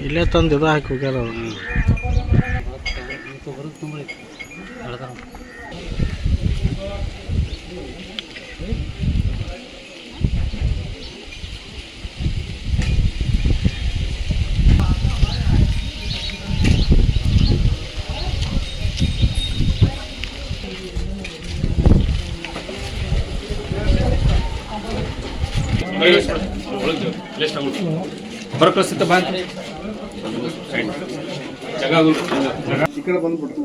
ಇಲ್ಲೇ ತಂದು ಇದು ಹಾಕಿ ಹೋಗ್ಯಾರ ಹೊರ ಕಳಿಸುತ್ತ ಬಾ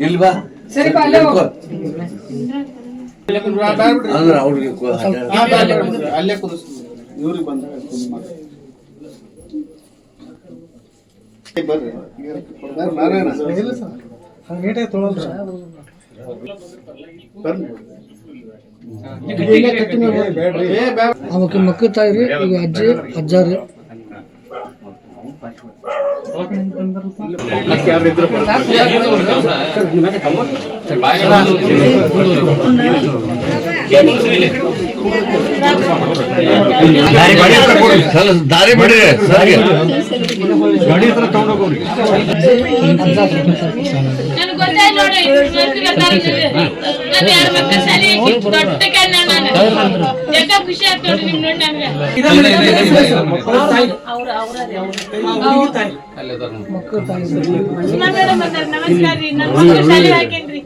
ಇಲ್ವಾ? ಅಂದ್ರೆ ಅವ್ರಿಗೆ ಅಲ್ಲೇ ಕುದಿಸ್ ಇವ್ರಿಗೆ ಬಂದ ಬರ್ರಿ. ನಾರಾಯಣ. ಅವಕ್ಕೆ ಮಕ್ಕಳ ತಾಯಿ ಈಗ ಅಜ್ಜಿ ಅಜ್ಜ ಕೊಡಿ ದಾರಿ ಬಿಡ್ರಿ ದಾರಿ ನನಗೆ ಗೊತ್ತಾಯ್ತು ನೋಡಿ ನಾನು ನಾನು ಖುಷಿ ಆಯ್ತು ನೋಡಿ ನಿಮ್ ನೋಡಿ ನಮ್ಗೆ ಸುಮಾ ಮೇಡಮ್ ಅಂದಾರ ನಮಸ್ಕಾರ ರೀ. ನನ್ನ ಮಕ್ಕಳ ಶಾಲೆ ಹಾಕೇನ್ರಿ.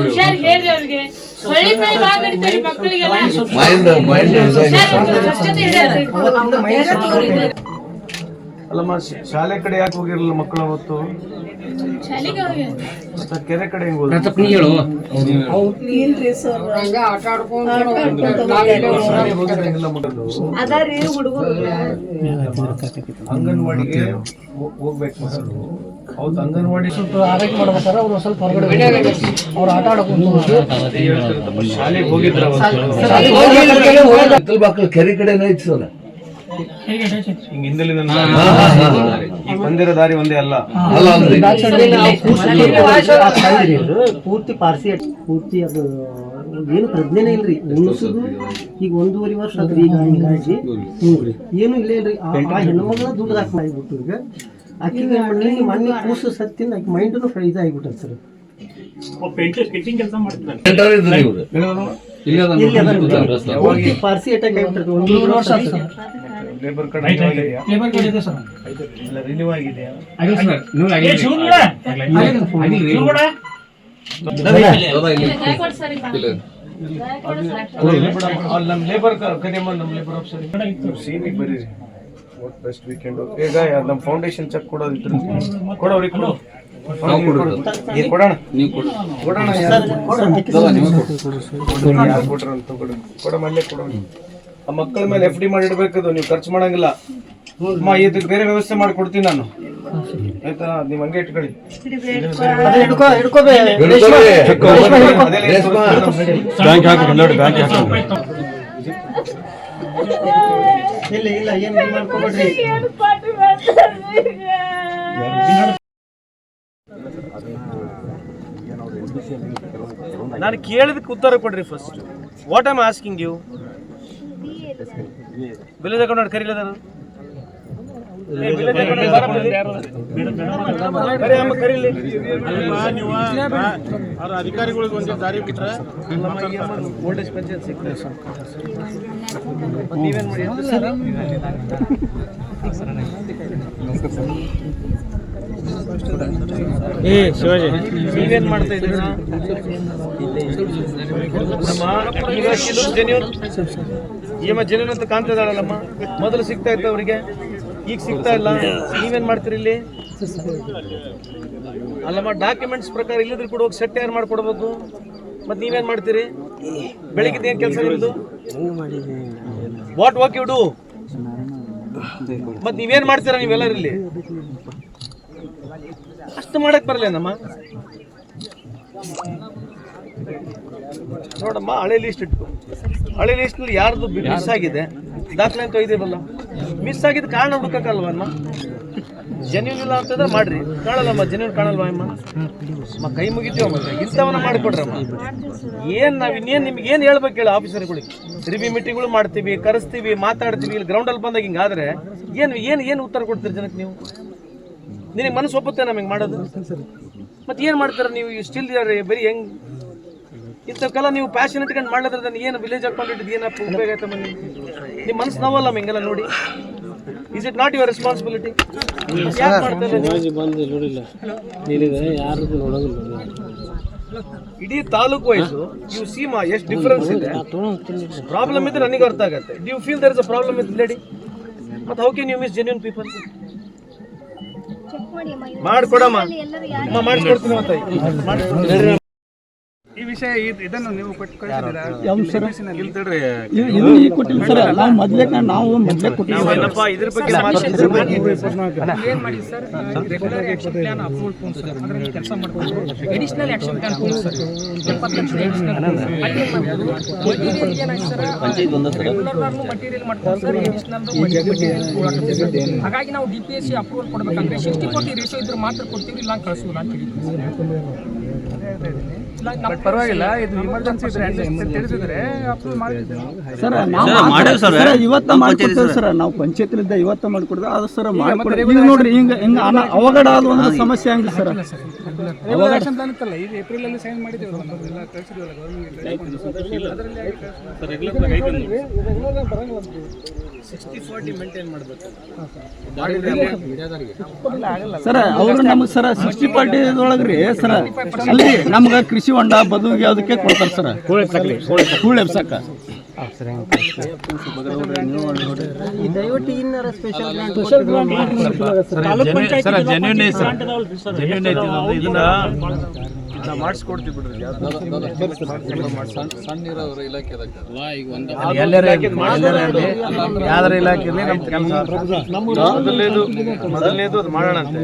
ಹುಷಾರ್ ಹೇಳ್ರಿ ಅವ್ರಿಗೆ. ಹೊಳ್ಳಿ ಪಳ್ಳಿ ಬಾ ಬಿಡ್ತಾರೆ ಮಕ್ಕಳಿಗೆಲ್ಲ ಮೈಂಡ್ ಮೈಂಡ್ ಹುಷಾರ್ ಇಡೋದ್ರಿ. ಅಲ್ಲಮ್ಮ ಶಾಲೆ ಕಡೆ ಯಾಕೆ ಹೋಗಿರಲಿಲ್ಲ ಮಕ್ಕಳು ಅವತ್ತು? ಮತ್ತೆ ಕೆರೆ ಕಡೆ ಹೆಂಗ್ ಹೋದ್ರು? ಶಾಲೆಗೆ ಹೋಗಿರಂಗಿಲ್ಲ ಮಕ್ಕಳು ಅಂಗನವಾಡಿಗೆ ಹೋಗ್ಬೇಕು ಮಕ್ಕಳು. ಹೌದು ಅಂಗನವಾಡಿ ಸ್ವಲ್ಪ ಆರೈಕೆ ಮಾಡ್ಬೇಕಾದ್ರೆ ಅವ್ರು ಸ್ವಲ್ಪ ಹೊರಗಡೆ ಅವ್ರು ಆಟ ಆಡಕ್ ಹೋಗ್ಬೋದು ಶಾಲೆಗೆ ಹೋಗಿದ್ರ ಮಕ್ಕಳು ಕೆರೆ ಕಡೆ ಐತಿ ಸರ್. ಹಿಂದಲಿಂದ ಈಗ ಬಂದಿರೋ ದಾರಿ ಒಂದೇ ಅಲ್ಲ. ಪೂರ್ತಿ ಪಾರ್ಸಿ ಪೂರ್ತಿ ಅದು ಏನು ಪ್ರಜ್ಞೆನೇ ಇಲ್ರಿ. ಉಣಿಸುದು ಈಗ ಒಂದೂವರೆ ವರ್ಷ ಆತ್ರಿ ಈಗ ಹಿಂಗಾಗಿ ಏನು ಇಲ್ಲ ಇಲ್ರಿ. ಆ ಹೆಣ್ಮಗಳ ದುಡ್ಡು ಹಾಕಿ ಮಾಡಿಬಿಟ್ಟು ಈಗ ಅಕ್ಕಿ ಮಣ್ಣು ಮೊನ್ನೆ ಕೂಸು ಸತ್ತಿನ ಆಕಿ ಮೈಂಡ್ನು ಫ್ರೈಸ್ ಆಗಿಬಿಟ್ಟದ ಸರ್. ಪೇಂಟರ್ ಸ್ಕೆಚಿಂಗ್ ಕೆಲಸ ಪೂರ್ತಿ ಪಾರ್ಸಿ ಅಟ್ಯಾಕ್ ಆಗಿಬಿಟ್ಟದ ಒಂದೂವರೆ ವರ್ಷ ಆತು ಸರ್. ಲೇಬರ್ ಕಡೆ ಆಗಿದೆಯಾ? ಇಲ್ಲ ರಿನ್ಯೂ ಆಗಿದೆಯಾ ದಯ ಕೊಡ್ ಸರಿ ಬಾ. ದಯ ಕೊಡು ಸರ್. ಅಲ್ಲಿ ನಮ್ಮ ಲೇಬರ್ ಕರಿಯಮ್ಮ ನಮ್ಮ ಲೇಬರ್ ಆಫೀಸರ್ ಸಿಮಿ ಬರೀರಿ ವಾಟ್ ಬೆಸ್ಟ್ ವೀಕೆಂಡ್ ಈಗ ನಮ್ಮ ಫೌಂಡೇಶನ್ ಚೆಕ್ ಕೊಡೋದಿದ್ರು ಕೊಡೋರಿ ಅವ್ರಿಗೆ ಕೊಡು. ಏ, ಕೊಡೋಣ. ಕೊಡೋಣ ಯಾರು? ಯಾರು? ಕೊಟ್ರ ಅಂತ ಕೊಡು ಕೊಡ ಮಲ್ಲೆ ಕೊಡೋಣ. ಆ ಮಕ್ಕಳ ಮೇಲೆ ಎಫ್ ಡಿ ಮಾಡಿ ಇಡಬೇಕದು ನೀವು ಖರ್ಚು ಮಾಡಂಗಿಲ್ಲ. ಅಮ್ಮ ಇದಕ್ಕೆ ಬೇರೆ ವ್ಯವಸ್ಥೆ ಮಾಡಿ ಕೊಡ್ತೀನಿ ನಾನು. ಆಯ್ತಾ? ನೀವು ಹಂಗೆ ಇಟ್ಕೊಳ್ಳಿ. ರೇಷ್ಮಾ. ಇಲ್ಲ ಇಲ್ಲ ಏನು ಮಾಡ್ಕೋಬೇಡ್ರಿ ಏನು ಪಾಠ ಮಾಡ್ತಾರೆ ಈಗ? ನಾನು ಕೇಳಿದಕ್ಕೆ ಉತ್ತರ ಕೊಡ್ರಿ first what am asking you bill ತಗೊಂಡು ಕರೀಲದ. ಅಧಿಕಾರಿಗಳಿಗೆ ಒಂದೇ ದಾರಿ ಬಿಟ್ರೆ ಸಿಗ್ತದೆ. ಮತ್ತೆ ನೀವೇನ್ ಮಾಡಿ ಏ, ಶಿವಾಜಿ. ನೀವೇನ್ ಮಾಡ್ತಾ ಇದ್ದೀರಾ? ನಮ್ಮ ಜೆನ್ಯೂನ್ ಅಂತ ಕಾಣ್ತಿದ್ದಾಳಲ್ಲಮ್ಮ. ಮೊದಲು ಸಿಗ್ತಾ ಇತ್ತು ಅವರಿಗೆ, ಈಗ ಸಿಗ್ತಾ ಇಲ್ಲ. ನೀವೇನ್ ಮಾಡ್ತೀರಿ ಇಲ್ಲಿ? ಅಲ್ಲಮ್ಮ ಡಾಕ್ಯುಮೆಂಟ್ಸ್ ಪ್ರಕಾರ ಇಲ್ಲದ್ರೆ ಕೂಡ ಹೋಗಿ ಸೆಟ್ ಯಾರು ಮಾಡ್ಕೊಡ್ಬೇಕು? ಮತ್ತೆ ನೀವೇನ್ ಮಾಡ್ತೀರಿ? ಬೆಳಿಗ್ಗೆ ಏನ್ ಕೆಲಸ ಇರೋದು ವಾಟ್ ವಾಕ್ ಯು ಡೂ ಮತ್ತೆ ನೀವೇನ್ ಮಾಡ್ತೀರಾ ನೀವೆಲ್ಲರೂ ಇಲ್ಲಿ? ಅಷ್ಟು ಮಾಡಕ್ ಬರಲೇನಮ್ಮ? ನೋಡಮ್ಮ ಹಳೆ ಲಿಸ್ಟ್ ಇಟ್ಕೊ. ಹಳೆ ಲಿಸ್ಟ್ನಲ್ಲಿ ಯಾರ್ದು ಮಿಸ್ ಆಗಿದೆ? ದಾಖಲೆ ಅಂತ ಇದೇವಲ್ಲ ಮಿಸ್ ಆಗಿದ್ದ ಕಾರಣ ಹುಡುಕಕ್ಕಲ್ವಮ್ಮ? ಜೆನ್ಯೂನ್ ಇಲ್ಲ ಅಂತಂದ್ರೆ ಮಾಡ್ರಿ. ಕಾಣಲ್ಲಮ್ಮ ಜೆನ್ಯೂನ್ ಕಾಣಲ್ವಾ ಅಮ್ಮ? ಅಮ್ಮ ಕೈ ಮುಗಿತೀವ ಮತ್ತೆ. ಇಂಥವನ್ನ ಮಾಡಿಕೊಡ್ರಮ್ಮ. ಏನ್ ನಾವ್ ಇನ್ನೇನ್ ನಿಮ್ಗೆ ಏನ್ ಹೇಳ್ಬೇಕು ಹೇಳಿ ಆಫೀಸರ್ಗಳಿಗೆ ರಿವ್ಯೂ ಮೀಟಿಂಗ್ಗಳು ಮಾಡ್ತೀವಿ ಕರೆಸ್ತೀವಿ ಮಾತಾಡ್ತೀವಿ ಇಲ್ಲಿ ಗ್ರೌಂಡಲ್ಲಿ ಬಂದಾಗ ಹಿಂಗಾದ್ರೆ ಏನು ಏನು ಏನು ಉತ್ತರ ಕೊಡ್ತೀರಿ ಜನಕ್ಕೆ ನೀವು? ನಿನಗೆ ಮನಸ್ಸು ಒಪ್ಪುತ್ತೆ ನಮಗೆ ಮಾಡೋದು? ಮತ್ತೆ ಏನು ಮಾಡ್ತಾರೆ ನೀವು? ಸ್ಟಿಲ್ ಬರೀ ಹೆಂಗ್? ಇಂಥವಕ್ಕೆಲ್ಲ ನೀವು ಪ್ಯಾಷನ್ ಇಟ್ಕೊಂಡು ಮಾಡ್ಲದ್ರಿಂದ ಏನು ವಿಲೇಜ್ ಅಕೌಂಟೆಂಟ್ ಏನಪ್ಪ ಉಪಯೋಗ ಆಯ್ತಮ್ಮ ನಿಮ್ಗೆ? ನಿಮ್ಮ ಮನಸ್ಸು ನೋವಲ್ಲ ಹಿಂಗೆಲ್ಲ ನೋಡಿ. Is it not your responsibility ನೀವು? ಬಂದು ನೋಡಿಲ್ಲ. ಯಾರಿಗೂ ನೋಡೋದಿಲ್ಲ ಇಡೀ ತಾಲೂಕು ವೈಸು ಯು ಸೀಮಾ ಎಷ್ಟು ಡಿಫ್ರೆನ್ಸ್ ಇದೆ. ಪ್ರಾಬ್ಲಮ್ ಇದ್ರೆ ನನಗೆ ಅರ್ಥ ಆಗುತ್ತೆ. You feel there is a problem is lady ಮತ್ತೆ how can you miss genuine people ಮಾಡ್ಕೊಡಮ್ಮ. ಮಾಡ್ಕೊಡ್ತೀನಿ ಮಾಡಿಸ್ಕೊಡ್ತೀನಿ ವಿಷಯ ಇದನ್ನು ನೀವು ಕೊಟ್ಟು ನಾವು ಮೊದ್ಲೇ ನಾವು ಮೊದ್ಲೇ action plan approval phone sir ಕೆಲಸ ಮಾಡ್ಕೊಂಡು ಸರ್ ಮಟೀರಿಯಲ್ ಮಾಡ್ಕೊಂಡು ಹಾಗಾಗಿ ನಾವು D P S C approval ಕೊಡ್ಬೇಕಂದ್ರೆ ಸಿಕ್ಸ್ಟಿ ಫೋರ್ಟಿ ರೇಷೋ ಇದ್ರೆ ಮಾತ್ರ ಕೊಡ್ತೀವಿ ಇಲ್ಲ ಕಳಿಸೋಲ್ಲ ಅಂತ ಹೇಳಿದ್ವಿ. ಪರವಾಗಿಲ್ಲ ಇದು ಇಮರ್ಜೆನ್ಸಿ ಇದ್ರೆ ತಿಳಿಸಿದ್ರೆ ಅಪ್ರೂವ್ ಸರ್ ನಾವು ಸರ್ ಇವತ್ತ ಮಾಡ್ಕೊಡ್ತೇವೆ ಸರ್ ನಾವು ಪಂಚಾಯತ್ಲಿದ್ದ ಇವತ್ತ ಮಾಡ್ಕೊಡ್ತೇವೆ. ಅದು ಸರ್ ಮಾಡ್ಕೊಡ್ತೇವೆ ಈಗ ನೋಡ್ರಿ ಹಿಂಗ ಹಿಂಗ ಅವಘಡ ಅದು ಒಂದು ಸಮಸ್ಯೆ ಹಂಗ ಸರ್ ಏಪ್ರಿಲ್ ಅಲ್ಲಿ ಸೈನ್ ಮಾಡಿದ್ದೇವೆ ಕಳಿಸಿದ್ವಲ್ಲ ಸಿಕ್ಸ್ಟಿ ಫಾರ್ಟಿ ಮೇಂಟೈನ್ ಮಾಡಬೇಕು. ಸರ್ ಅವ್ರು ನಮಗೆ ಸರ ಸಿಕ್ಸ್ಟಿ ಫಾರ್ಟಿ ಒಳಗ್ರಿ ಸರ್ ಅಲ್ಲಿ ನಮ್ಗೆ ಕೃಷಿ ಹೊಂಡ ಬದುಗೆ ಅದಕ್ಕೆ ಕೊಡ್ತಾರೆ ಸರ್. ಕೂಳೆ ಎಬ್ಸಕ್ಕ ದಯವಿಟ್ಟು ಇನ್ನಾರ ಸ್ಪೆಷಲ್ ಸರ್ ಜೆನ್ಯೂನ್ ಐತೆ ಸರ್ ಜೆನ್ಯೂನ್ ಐತಿ ಇದನ್ನ ನಾವು ಮಾಡಿಸ್ಕೊಡ್ತೀವಿ ಬಿಡ್ರಿ. ಎಲ್ಲರ ಯಾವ್ದಾರ ಇಲಾಖೆಯಲ್ಲಿ ನಮ್ಮ ಕೆಲಸ ಮೊದಲನೇದು ಮೊದಲನೇದು ಅದು ಮಾಡೋಣ ಅಂತೆ.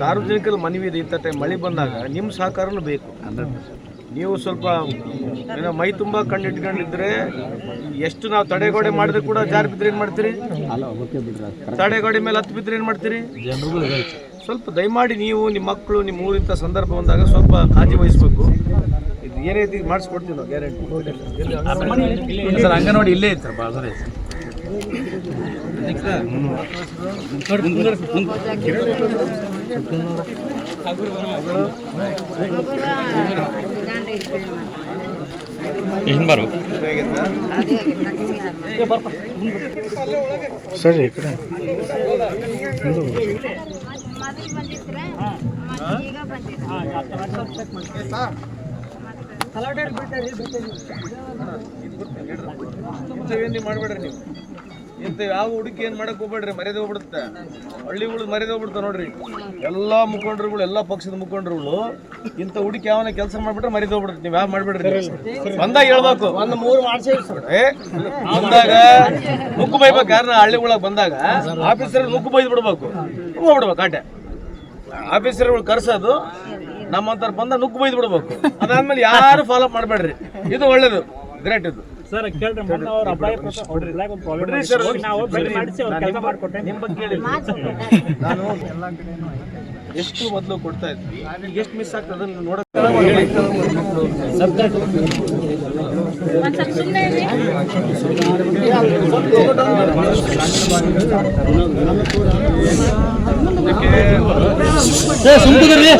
ಸಾರ್ವಜನಿಕರ ಮನವಿ ಇದೆ ಇಂಥ ಟೈಮ್ ಮಳೆ ಬಂದಾಗ ನಿಮ್ಮ ಸಹಕಾರನೂ ಬೇಕು. ನೀವು ಸ್ವಲ್ಪ ಏನೋ ಮೈ ತುಂಬ ಕಂಡಿಟ್ಕೊಂಡಿದ್ರೆ ಎಷ್ಟು ನಾವು ತಡೆಗೋಡೆ ಮಾಡಿದ್ರೆ ಕೂಡ ಜಾರಿ ಬಿದ್ರೆ ಏನು ಮಾಡ್ತೀರಿ? ತಡೆಗೋಡೆ ಮೇಲೆ ಹತ್ತು ಬಿದ್ರೆ ಏನು ಮಾಡ್ತೀರಿ? ಸ್ವಲ್ಪ ದಯಮಾಡಿ ನೀವು ನಿಮ್ಮ ಮಕ್ಕಳು ನಿಮ್ಮ ಊರಿಂಥ ಸಂದರ್ಭ ಬಂದಾಗ ಸ್ವಲ್ಪ ಕಾಳಜಿ ವಹಿಸಬೇಕು. ಇದು ಏನೈತಿ ಮಾಡಿಸ್ಕೊಡ್ತೀವಿ ನಾವು ಗ್ಯಾರಂಟಿ ಸರ್ ನೋಡಿ ಇಲ್ಲೇ ಇತ್ತು ಸರ್ ಬಾಜು ಐತೆ ಸರಿ ಈ ಕಡೆ. ಇಂಥವೇನು ಮಾಡಬೇಡ್ರಿ ನೀವು. ಇಂಥ ಯಾವ ಹುಡುಕಿ ಏನು ಮಾಡಕ್ ಹೋಗ್ಬೇಡ್ರಿ ಮರ್ಯಾದೆ ಹೋಗ್ಬಿಡುತ್ತೆ. ಹಳ್ಳಿಗಳು ಮರ್ಯಾದೆ ಹೋಗ್ಬಿಡ್ತಾವೆ ನೋಡ್ರಿ. ಎಲ್ಲ ಮುಖಂಡರುಗಳು ಎಲ್ಲ ಪಕ್ಷದ ಮುಖಂಡರುಗಳು ಇಂಥ ಹುಡುಕಿ ಯಾವನ ಕೆಲಸ ಮಾಡ್ಬಿಟ್ರೆ ಮರ್ಯಾದೆ ಹೋಗ್ಬಿಡುತ್ತೆ. ನೀವು ಯಾವ ಮಾಡ್ಬೇಡ್ರಿ ಬಂದಾಗ ಹೇಳ್ಬೇಕು. ಒಂದು ಮೂರು ಬಂದಾಗ ಮುಕ್ಕು ಬೈಬೇಕು ಯಾರನ್ನ ಹಳ್ಳಿಗಳಾಗ ಬಂದಾಗ ಆಫೀಸರ್ ಮುಕ್ಕು ಬೈದ್ ಬಿಡ್ಬೇಕು. ಹೋಗ್ಬಿಡ್ಬೇಕು ಆಟೆ ಆಫೀಸರ್ಗಳು ಕರ್ಸೋದು ನಮ್ಮಂತರ ಬಂದ ನುಗ್ಗು ಬೈದು ಬಿಡ್ಬೇಕು. ಅದಾದ್ಮೇಲೆ ಯಾರು ಫಾಲೋ ಮಾಡಬೇಡ್ರಿ. ಇದು ಒಳ್ಳೇದು. ಗ್ರೇಟ್ ಇದು. ಸರ್ ಕೇಳ್ರಿ ಬಗ್ಗೆ ಹೇಳಿಲ್ಲ. ನಾನು ಎಷ್ಟು ಮೊದಲು ಕೊಡ್ತಾ ಇದ್ವಿ ಎಷ್ಟು ಮಿಸ್ ಆಗ್ತದೆ ಇದಾಗಿರ್ತದೆ.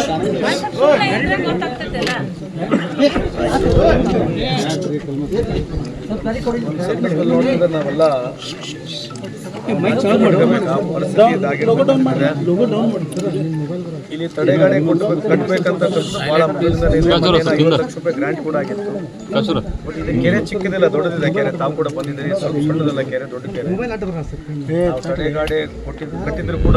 ಇಲ್ಲಿ ತಡೆಗಾಡೆ ಕೊಟ್ಟು ಕಟ್ಟಬೇಕಂತ ಬಹಳ ಲಕ್ಷ ರೂಪಾಯಿ ಗ್ರಾಂಟ್ ಕೂಡ ಆಗಿತ್ತು. ಬಟ್ ಇದು ಕೆರೆ ಚಿಕ್ಕದಿಲ್ಲ ದೊಡ್ಡದಿದೆ ಕೆರೆ. ತಾವು ಕೂಡ ಬಂದಿದ್ದೀರಿ. ಸ್ವಲ್ಪ ಸಣ್ಣದಲ್ಲ ಕೆರೆ ದೊಡ್ಡ ಕೆರೆ. ತಡೆಗಾಡೆ ಕೊಟ್ಟಿದ್ದು ಕಟ್ಟಿದ್ರು ಕೂಡ.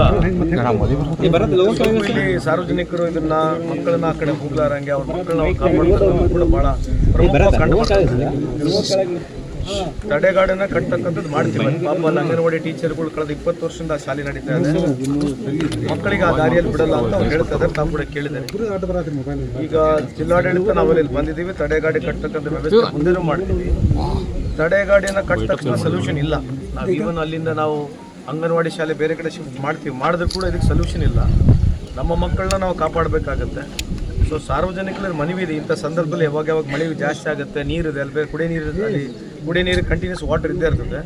ಇಲ್ಲಿ ಸಾರ್ವಜನಿಕರು ಇದನ್ನ ಮಕ್ಕಳನ್ನ ಆ ಕಡೆ ಹೋಗ್ಲಾರಂಗೆ ಅವ್ರ ಮಕ್ಕಳನ್ನ ಕಾಪಾಡ್ತಾರೆ. ಕೂಡ ಬಹಳ ಪ್ರಮುಖ ಕಂಡು. ತಡೆಗಾಡನ್ನ ಕಟ್ಟತಕ್ಕಂಥದ್ದು ಮಾಡ್ತೀವಿ. ಪಾಪ ಅಲ್ಲಿ ಅಂಗನವಾಡಿ ಟೀಚರ್ಗಳು ಕಳೆದ ಇಪ್ಪತ್ತು ವರ್ಷದಿಂದ ಶಾಲೆ ನಡೀತಾ ಇದೆ. ಮಕ್ಕಳಿಗೆ ಆ ದಾರಿಯಲ್ಲಿ ಬಿಡಲ್ಲ ಅಂತ ಅವ್ರು ಹೇಳ್ತಾ ಇದ್ದಾರೆ. ತಾವು ಕೂಡ ಕೇಳಿದ್ದಾರೆ ಈಗ ಜಿಲ್ಲಾಡಳಿತ ನಾವಲ್ಲಿ ಬಂದಿದ್ದೀವಿ. ತಡೆಗಾಡಿ ಕಟ್ಟತಕ್ಕಂಥ ವ್ಯವಸ್ಥೆ ಮುಂದೆನೂ ಮಾಡ್ತೀವಿ. ತಡೆಗಾಡಿಯನ್ನ ಕಟ್ಟ ತಕ್ಷಣ ಸೊಲ್ಯೂಷನ್ ಇಲ್ಲ. ನಾವು ಈವನ್ ಅಲ್ಲಿಂದ ನಾವು ಅಂಗನವಾಡಿ ಶಾಲೆ ಬೇರೆ ಕಡೆ ಶಿಫ್ಟ್ ಮಾಡ್ತೀವಿ. ಮಾಡಿದ್ರು ಕೂಡ ಇದಕ್ಕೆ ಸೊಲ್ಯೂಷನ್ ಇಲ್ಲ. ನಮ್ಮ ಮಕ್ಕಳನ್ನ ನಾವು ಕಾಪಾಡಬೇಕಾಗತ್ತೆ. ಸೊ ಸಾರ್ವಜನಿಕರ ಮನವಿ ಇದೆ ಇಂಥ ಸಂದರ್ಭದಲ್ಲಿ ಯಾವಾಗ ಯಾವಾಗ ಮಳೆ ಜಾಸ್ತಿ ಆಗುತ್ತೆ ನೀರಿದೆ ಅಲ್ಲಿ ಬೇರೆ ಕುಡಿಯೋ ನೀರು ಅಲ್ಲಿ ಕುಡಿಯ ನೀರು ಕಂಟಿನ್ಯೂಸ್ ವಾಟರ್ ಇದ್ದೇ ಇರ್ತದೆ.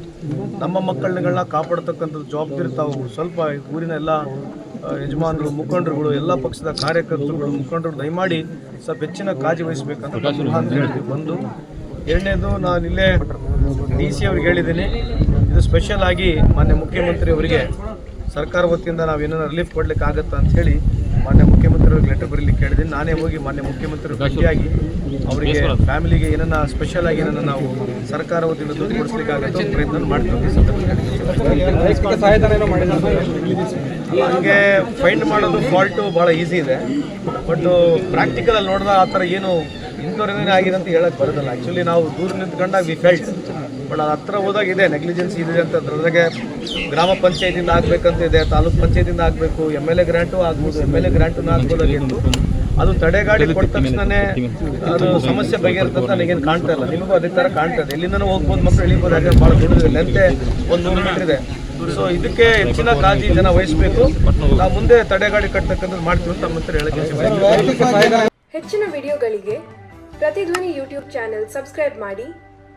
ನಮ್ಮ ಮಕ್ಕಳನ್ನ ಕಾಪಾಡತಕ್ಕಂಥ ಜವಾಬ್ದಾರಿ ತಾವು ಸ್ವಲ್ಪ ಊರಿನ ಎಲ್ಲ ಯಜಮಾನರು, ಮುಖಂಡರುಗಳು, ಎಲ್ಲ ಪಕ್ಷದ ಕಾರ್ಯಕರ್ತರುಗಳು, ಮುಖಂಡರು ದಯಮಾಡಿ ಸ್ವಲ್ಪ ಹೆಚ್ಚಿನ ಕಾಳಜಿ ವಹಿಸಬೇಕಂತ ಹೇಳ್ತೀವಿ ಒಂದು, ಎರಡನೇದು ನಾನು ಇಲ್ಲೇ ಡಿ ಸಿ ಅವ್ರಿಗೆ ಹೇಳಿದ್ದೀನಿ. ಇದು ಸ್ಪೆಷಲ್ ಆಗಿ ಮಾನ್ಯ ಮುಖ್ಯಮಂತ್ರಿ ಅವರಿಗೆ ಸರ್ಕಾರ ವತಿಯಿಂದ ನಾವು ಏನಾದ್ರು ರಿಲೀಫ್ ಕೊಡ್ಲಿಕ್ಕೆ ಆಗುತ್ತಾ ಅಂತ ಹೇಳಿ ಮಾನ್ಯ ಮುಖ್ಯಮಂತ್ರಿ ಅವ್ರಿಗೆ ಲೆಟರ್ ಬರೀಲಿಕ್ಕೆ ಹೇಳಿದ್ದೀನಿ. ನಾನೇ ಹೋಗಿ ಮಾನ್ಯ ಮುಖ್ಯಮಂತ್ರಿ ಭೇಟಿಯಾಗಿ ಅವರಿಗೆ ಫ್ಯಾಮಿಲಿಗೆ ಏನನ್ನ ಸ್ಪೆಷಲ್ ಆಗಿ ಏನನ್ನ ನಾವು ಸರ್ಕಾರ ವತಿಯಿಂದ ದುಡ್ಡು ಪ್ರಯತ್ನ ಮಾಡ್ತೀವಿ. ಹಂಗೆ ಫೈಂಡ್ ಮಾಡೋದು ಫಾಲ್ಟು ಭಾಳ ಈಸಿ ಇದೆ. ಬಟ್ ಪ್ರಾಕ್ಟಿಕಲ್ ಅಲ್ಲಿ ನೋಡಿದ್ರೆ ಆ ಥರ ಏನು ಇಂಥವ್ರೇನೇ ಆಗಿದೆ ಅಂತ ಹೇಳಕ್ ಬರೋದಲ್ಲ. ಆ್ಯಕ್ಚುಲಿ ನಾವು ದೂರ ನಿಂತ್ಕೊಂಡಾಗ ವಿ ಫೆಲ್ಟ್ ಬಟ್ ಅದು ಹತ್ರ ಹೋದಾಗ ಇದೆ ನೆಗ್ಲಿಜೆನ್ಸ್ ಇದೆ ಅಂತ. ಅದ್ರೊಳಗೆ ಗ್ರಾಮ ಪಂಚಾಯತಿಂದ ಆಗ್ಬೇಕಂತ ಇದೆ ತಾಲೂಕ್ ಪಂಚಾಯತಿಂದ ಆಗಬೇಕು ಎಂ ಎಲ್ ಎ ಗ್ರಾಂಟು ಆಗ್ಬೋದು ಎಂ ಎಲ್ ಎ ಗ್ರಾಂಟು ಆಗ್ಬೋದಾಗಿತ್ತು. ಅದು ತಡೆಗಾಡಿ ಕೊಟ್ಟ ತಕ್ಷಣನೇ ಅದು ಸಮಸ್ಯೆ ಬಗೆಹರ್ತಂತ ನನಗೇನು ಕಾಣ್ತಾ ಇಲ್ಲ. ನಿಮಗೂ ಅದೇ ಥರ ಕಾಣ್ತಾ ಇದೆ. ಎಲ್ಲಿಂದನೂ ಹೋಗ್ಬೋದು ಮಕ್ಕಳು ಇಳಿಬೋದು ಯಾಕಂದ್ರೆ ಭಾಳ ದೊಡ್ಡದಿದೆ ಲೆಂತೆ ಒಂದು ನೂರು ಮೀಟರ್ ಇದೆ. ಸೊ ಇದಕ್ಕೆ ಹೆಚ್ಚಿನ ಕಾಳಜಿ ಜನ ವಹಿಸಬೇಕು. ನಾವು ಮುಂದೆ ತಡೆಗಾಡಿ ಕಟ್ಟತಕ್ಕಂಥದ್ದು ಮಾಡ್ತೀವಿ ಅಂತ ಮತ್ತೆ ಹೇಳಕ್ಕೆ ಹೆಚ್ಚಿನ ವಿಡಿಯೋಗಳಿಗೆ ಪ್ರತಿಧ್ವನಿ ಯೂಟ್ಯೂಬ್ ಚಾನೆಲ್ ಸಬ್ಸ್ಕ್ರೈಬ್ ಮಾಡಿ.